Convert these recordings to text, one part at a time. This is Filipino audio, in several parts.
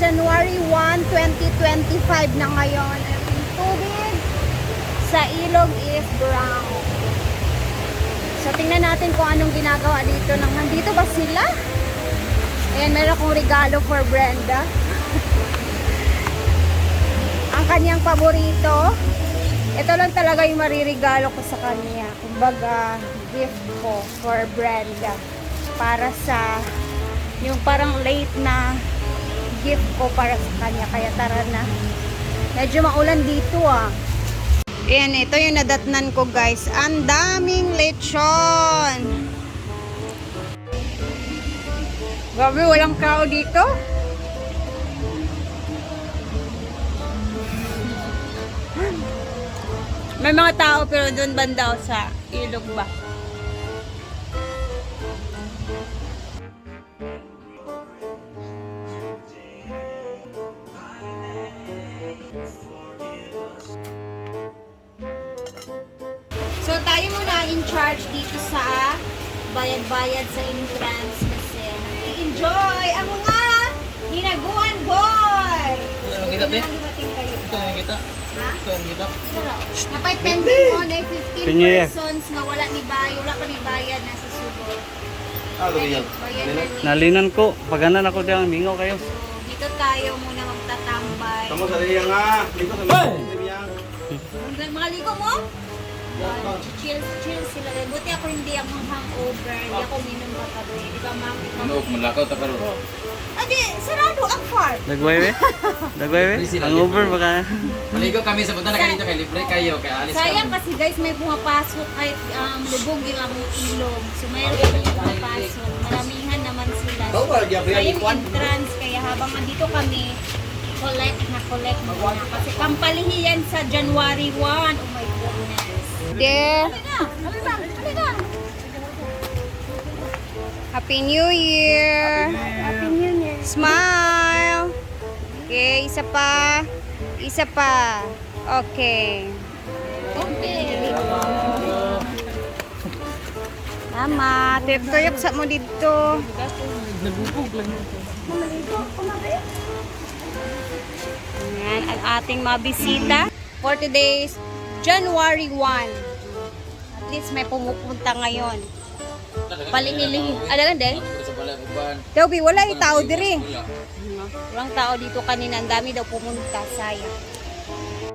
January 1, 2025 na ngayon. At tubig sa ilog is brown. So, tingnan natin kung anong ginagawa dito. Nandito ba sila? Ayan, meron akong regalo for Brenda. Ang kanyang paborito. Ito lang talaga yung mariregalo ko sa kanya. Kumbaga, gift ko for Brenda. Para sa yung parang late na gift ko para sa kanya. Kaya tara na. Medyo maulan dito ah. Ayan, ito yung nadatnan ko guys. Ang daming lechon. Grabe, walang tao dito. May mga tao pero doon banda sa ilog ba? Sa entrance kasi enjoy ang mga hinaguan boy! Ano kita, te? Ito yung kita. Ha? Ito yung kita. Napay pending mo na 15 Pinye. persons na wala ni bayad, wala pa ni bayad nasa subo. Ah, yan. Na. Nalinan ko. Paganan ako diyan. Mingaw kayo. Dito tayo muna magtatambay. Kamu sa riyan nga. Dito sa riyan. Ang mga ligo mo? Uh, chill, chill sila. Buti ako hindi ako hangover. Hindi ako minum kagabi. Di ba, ma'am? Ano, malakaw ta karon. Adi, sarado ang far. Nagwaywe? Nagwaywe? Hangover baka. Maligo kami sa punta na kanito kay libre kayo kay alis Sayang kami. kasi guys, may pumapasok kahit um, lubog yung among ilog. So mayroon kami yung pumapasok. Maramihan naman sila. So, Bawal, gabi kaya ang yung ikuan. entrance, kaya habang andito kami, collect na collect muna. Kasi kampalihiyan sa January 1. Oh my goodness. There. Happy New Year! Happy New Year! Smile! Okay, isa pa. Isa pa. Okay. Okay. Tama. Tuyok-tuyok sa mo dito. Nagubog lang. Ayan, ang ating mga bisita. For today's January 1. At least may pumupunta ngayon. Palingilihi. Ano lang din? Toby, wala yung tao diri. Walang tao dito kanina. Ang dami daw pumunta. Sayang.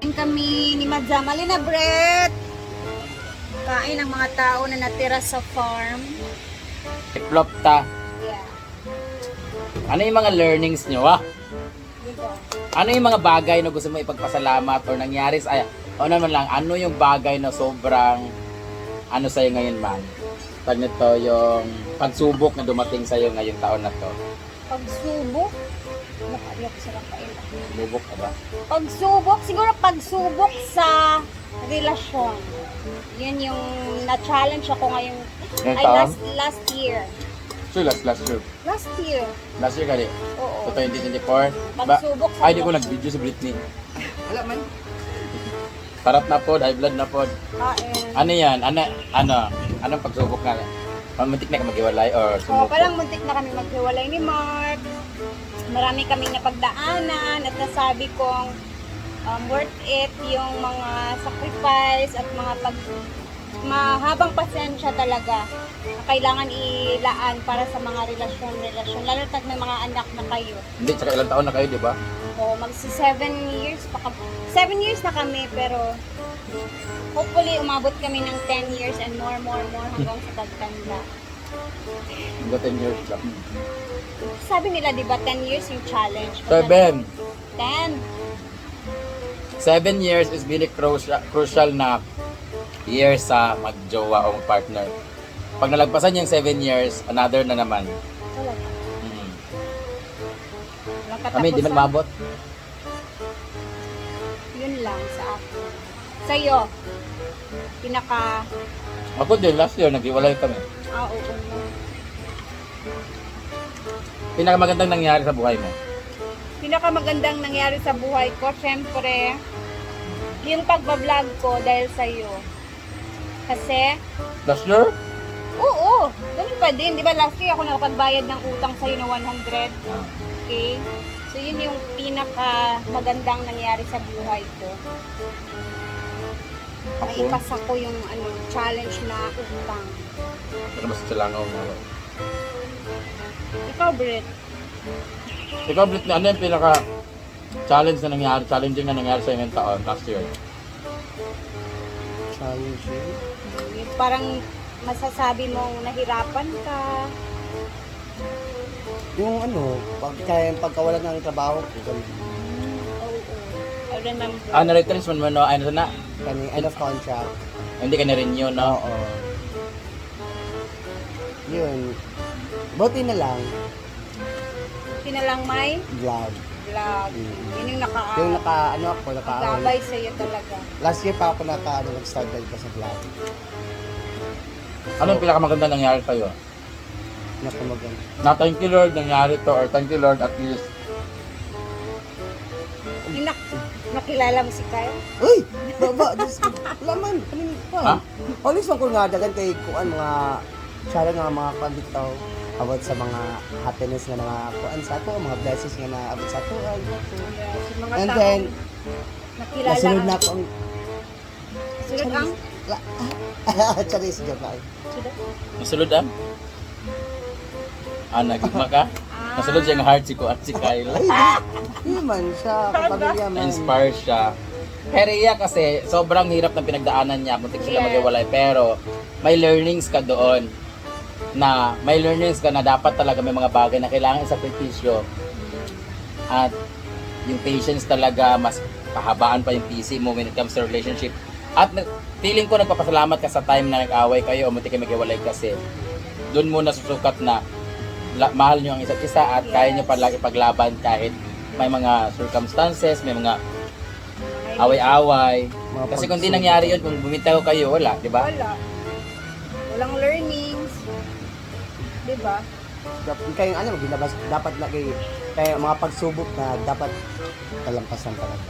Kain kami ni Madam Alina Brett. Kain ang mga tao na natira sa farm. Flop ta. Yeah. Ano yung mga learnings nyo, ah? Dito. Ano yung mga bagay na gusto mo ipagpasalamat or nangyari sa... Ay, o naman lang, ano yung bagay na sobrang ano sa'yo ngayon, man? Pag nito yung pagsubok na dumating sa'yo ngayong taon na to. Pagsubok. Nakaiyak sila kain. Subok ka ba? Pagsubok, siguro pagsubok sa relasyon. Yun yung na-challenge ako ngayong Ngayong ay taon? last last year. Sure, last, last year. Last year. Last year kali. Oo. So, 2024. Ba, Pagsubok sa ay, di ko nag-video si Britney. Wala man. Parat na pod, high blood na pod. kain. Ano yan? Ano, ano? Anong pagsubok nga? Mamuntik na ka maghiwalay or sumuko? parang muntik na kami maghiwalay ni Mark. Marami kaming napagdaanan at nasabi kong um, worth it yung mga sacrifice at mga pag mahabang pasensya talaga na kailangan ilaan para sa mga relasyon-relasyon. Lalo na may mga anak na kayo. Hindi, tsaka ilang taon na kayo, di ba? So, magsi 7 years pa ka- 7 years na kami pero hopefully umabot kami ng 10 years and more, more, more hanggang sa pagtanda. Hanggang 10 years lang. Sabi nila, di ba, 10 years yung challenge? Seven. 10. Seven years is really crucial, crucial na year sa magjowa o partner. Pag nalagpasan yung seven years, another na naman. Kami, di man mabot. Yun lang sa akin. Sa'yo, pinaka, Ako din, last year, naghiwalay kami. ah, oo. Pinakamagandang nangyari sa buhay mo. Pinaka magandang nangyari sa buhay ko, syempre, yung pagbablog ko dahil sa'yo. Kasi, Last year? oo, ganun pa din. Di ba last year ako nakapagbayad ng utang sa'yo na 100? Okay? So, yun yung pinaka magandang nangyari sa buhay ko. Ako, Naipasa ko yung ano, challenge na utang. ano ba sa Silangaw mo? Ikaw, Brett, Ikaw, Brit, ano yung pinaka challenge na nangyari, challenging na nangyari sa ngayong taon, last year? Challenging. yung parang masasabi mong nahirapan ka. Yung ano, pag, kaya pagkawala ng trabaho ko, ganun. Oo. I remember. Ah, na-retrenchment mo, no? Ano na? Kani, end of contract. Hindi ka na-renew, no? Oo. Yun. Buti na lang, Pinalang may vlog. vlog. Yun yung naka, Yung naka, ano ako, naka, gabay sa'yo talaga. last year pa ako naka, ano, nag-start dahil pa sa vlog. Ano yung pinakamaganda nangyari sa'yo? Naka maganda. Na thank you Lord, nangyari to, or thank you Lord, at least. Yung nak nakilala mo si Kyle? Uy! Baba, Diyos ko. Wala man, kanina pa. Ha? Always man ko nga dagan kay kuan mga channel nga mga tao about sa mga happiness nga mga kuan sa ako, mga blessings nga naabot sa ako. Ay, ako. Yeah, si mga And then, nakilala nasunod ang- na ako ang Sunod ang? Charis joke lang. Nasulod ah? Ah, nagigma ka? Nasulod siya ng heart si Kuan, si Kyle. Hindi man siya, kapamilya man. Na-inspire siya. Pero iya kasi, sobrang hirap ng pinagdaanan niya kung sila maghiwalay. Pero, may learnings ka doon na may learnings ka na dapat talaga may mga bagay na kailangan sakripisyo at yung patience talaga mas pahabaan pa yung PC mo when it comes to relationship at feeling ko nagpapasalamat ka sa time na nag-away kayo o munti kayo maghiwalay kasi doon mo nasusukat na la- mahal nyo ang isa't isa at kaya nyo pala ipaglaban kahit may mga circumstances, may mga away-away. Mga Kasi kung di pagsubok. nangyari yun, kung bumitaw kayo, wala, di ba? Wala. Walang learnings. Di ba? Dap- Kaya yung ano, ginabas, dapat kay kaya mga pagsubok na dapat talampasan talaga.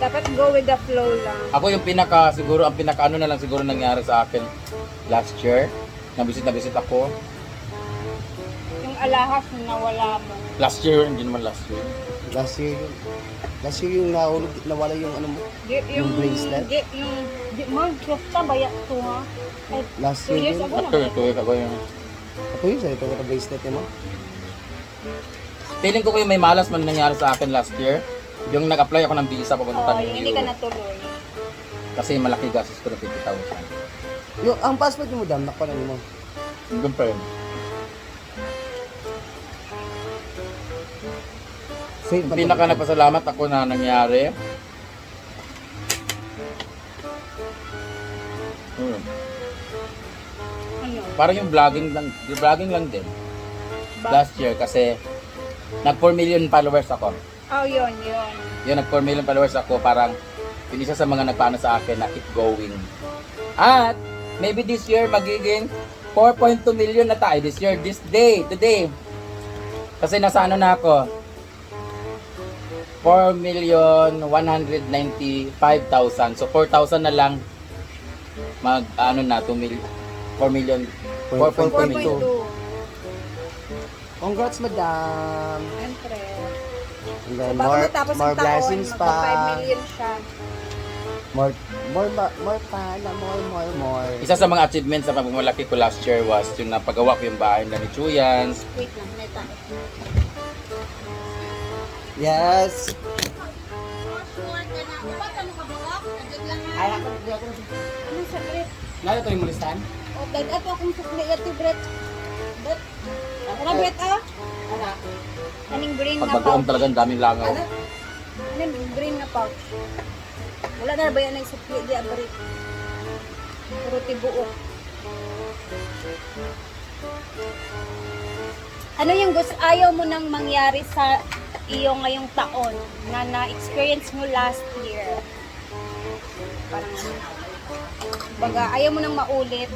Dapat go with the flow lang. Ako yung pinaka, siguro, ang pinaka ano na lang siguro nangyari sa akin last year. Nabisit na bisit ako. Yung alahas na nawala mo. Last year, hindi naman last year. Last year yun. Last year yung nahulog, nawala yung ano mo. Di, Yung bracelet? Di, yung, di, man, fiesta ba ya to ha? Ay, Last two year years yun. ago After na. two ago yung... Ako yun sa'yo, ito yung bracelet mo. Feeling ko kayo may malas man nangyari sa akin last year. Yung nag-apply ako ng visa papunta Oo, ng yung hindi ka EU. natuloy. Kasi malaki gastos ko ng 50,000. Yung, ang passport mo, dam, nakuha na mo. Siyempre, Save ba pinaka to? nagpasalamat ako na nangyari. Hmm. Ano? Parang yung vlogging lang, yung vlogging lang din. Ba- Last year kasi nag 4 million followers ako. Oh, yun, yun. Yun, nag 4 million followers ako. Parang yun isa sa mga nagpaano sa akin na keep going. At maybe this year magiging 4.2 million na tayo this year, this day, today. Kasi nasa ano na ako, 4 million 195,000. So 4,000 na lang mag ano na 2 million 4 million 4.2 million. 4.2. Congrats, madam. Siyempre. And So, then bago more, matapos more ang taon, blessings magpa 5 pa. million siya. More, more, ba- more pa, na more, more, more. Isa sa mga achievements sa pagmamalaki ko last year was yung napagawa ko yung bahay nila ni Chuyans. Wait lang, neta. Yes. Ay, ako, Anong saklit? Lalo to yung mulistan? O, dahil ato akong saklit yan ti Brett. Brett. Ano, Brett, ah? Kaning green na pouch. talaga ang daming langaw. Ano? Ano yung green na pouch? Wala na ba yan ang sukli di abrit? Puro tibuok. Ano yung gusto, ayaw mo nang mangyari sa iyo ngayong taon na na-experience mo last year? Parang ano? Baga, ayaw mo nang maulit.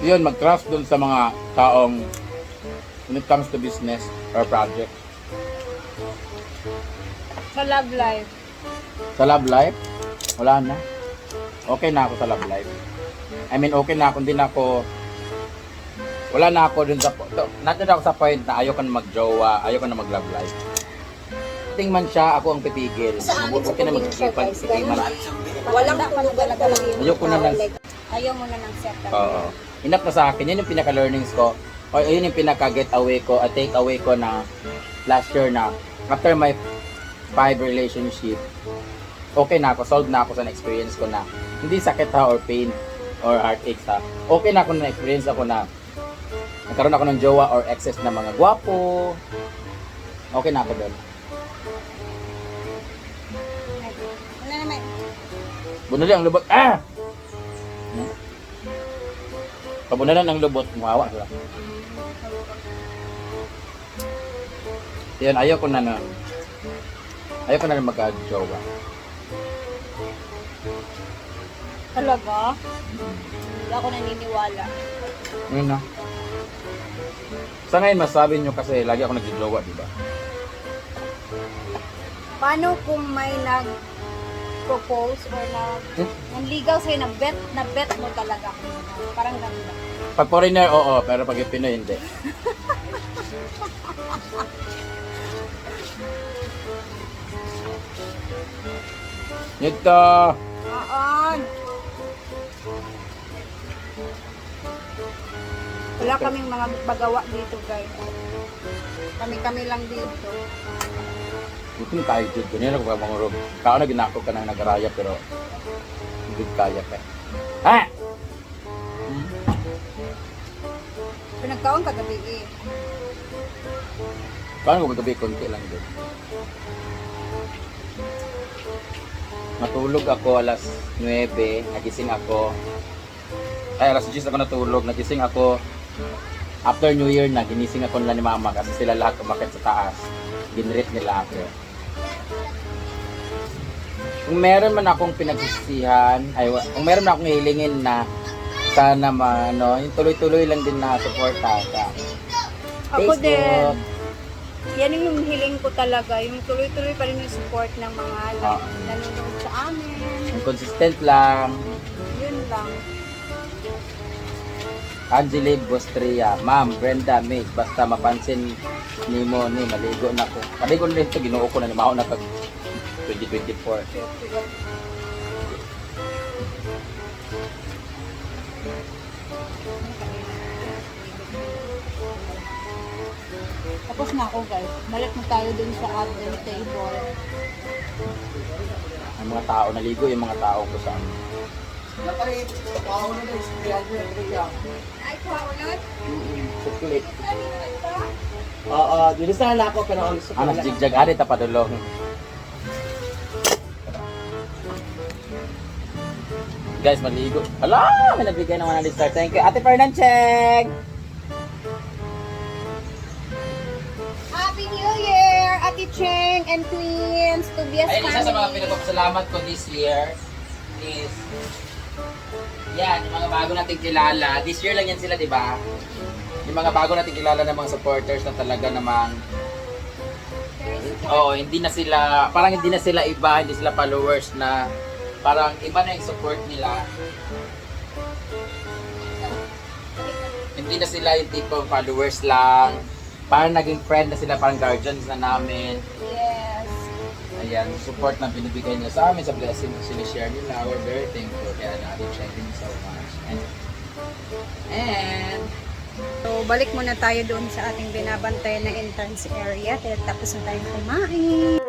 Yun, mag-trust dun sa mga taong when it comes to business or project. Sa love life. Sa love life, wala na. Okay na ako sa love life. I mean, okay na ako, hindi na ako wala na ako dun sa, to, nandun ako sa point na ayoko na mag-jowa, ayoko na mag-love life. Ting man siya, ako ang pipigil. Huwag ka na mag-isipag, sige man. Walang tulugan talaga yun. Ayoko na lang. Ayaw mo na ng set Oo. Enough na sa akin. Yun yung pinaka-learnings ko. O yun yung pinaka-get away ko, at take away ko na last year na after my five relationship, okay na ako, solved na ako sa experience ko na hindi sakit ha or pain or heartache ha. Okay na ako na experience ako na nagkaroon ako ng jowa or excess na mga gwapo. Okay na ako doon. Ano naman? Bunali ang lubot. Ah! Hmm? Pabunalan ang lubot, muhawa sila. Yan, ayaw ko na na. Ayaw ko na na mag-jowa. Talaga? Hindi ako naniniwala. Yun na. Sa ngayon, masabi nyo kasi lagi ako nag-jowa, di ba? Paano kung may nag propose or na Hmm? nanligaw sa'yo na bet na bet mo talaga parang ganun ba? Pag foreigner, oo, pero pag Pinoy, hindi. Ito. Aan! Wala kaming mga bagawa dito guys. Kami-kami lang dito. Ito yung tayo, Jud. Ganyan ako mga room. Kao na ginako ka ng nagaraya, pero hindi kaya ka. Ha? Pinagkaon kagabi eh. Paano ko gabi konti lang din? Natulog ako alas 9, nagising ako. Ay, alas 10 ako natulog, nagising ako. After New Year na, ginising ako nila ni Mama kasi sila lahat umakit sa taas. Ginrit nila ako. Kung meron man akong pinagsisihan, ay, kung meron man akong hilingin na sana ma, ano, yung tuloy-tuloy lang din na suporta sa Ako Facebook. din. Yan yung hiling ko talaga. Yung tuloy-tuloy pa rin yung support ng mga Ah. nanonood sa amin. Yung consistent lang, Yun lang. Angeli Bostria, Ma'am, Brenda, May, basta mapansin ni mo ni maligo na ko. Maligo na ito, ginoo ko na ni Mao na pag 2024. Tapos na ako guys. Balik na tayo dun sa admin table. Ang mga tao, naligo yung mga tao ko sa ano. Ay, kaulat. Chocolate. Oo, dito sana ako pero ang Anas lang- jigjag, ari tapadulong. Guys, maligo. Hala, may nagbigay ng 100 star. Thank you. Ate Fernancheng! Happy New Year, Ate Cheng and Twins, Tobias Ayun, isa sa mga pinagpapasalamat ko this year is yan, yung mga bago nating kilala. This year lang yan sila, di ba? Yung mga bago nating kilala ng mga supporters na talaga namang Oo, hindi na sila, parang hindi na sila iba, hindi sila followers na parang iba na yung support nila. Hindi na sila yung tipo followers lang. Parang naging friend na sila, parang guardians na namin. Yes. Ayan, support na binibigay nila sa amin, sa blessing na sinishare nila. We're very thankful. Kaya natin checking so much. And, and So, balik muna tayo doon sa ating binabantayan na entrance area. Tapos na tayong kumain.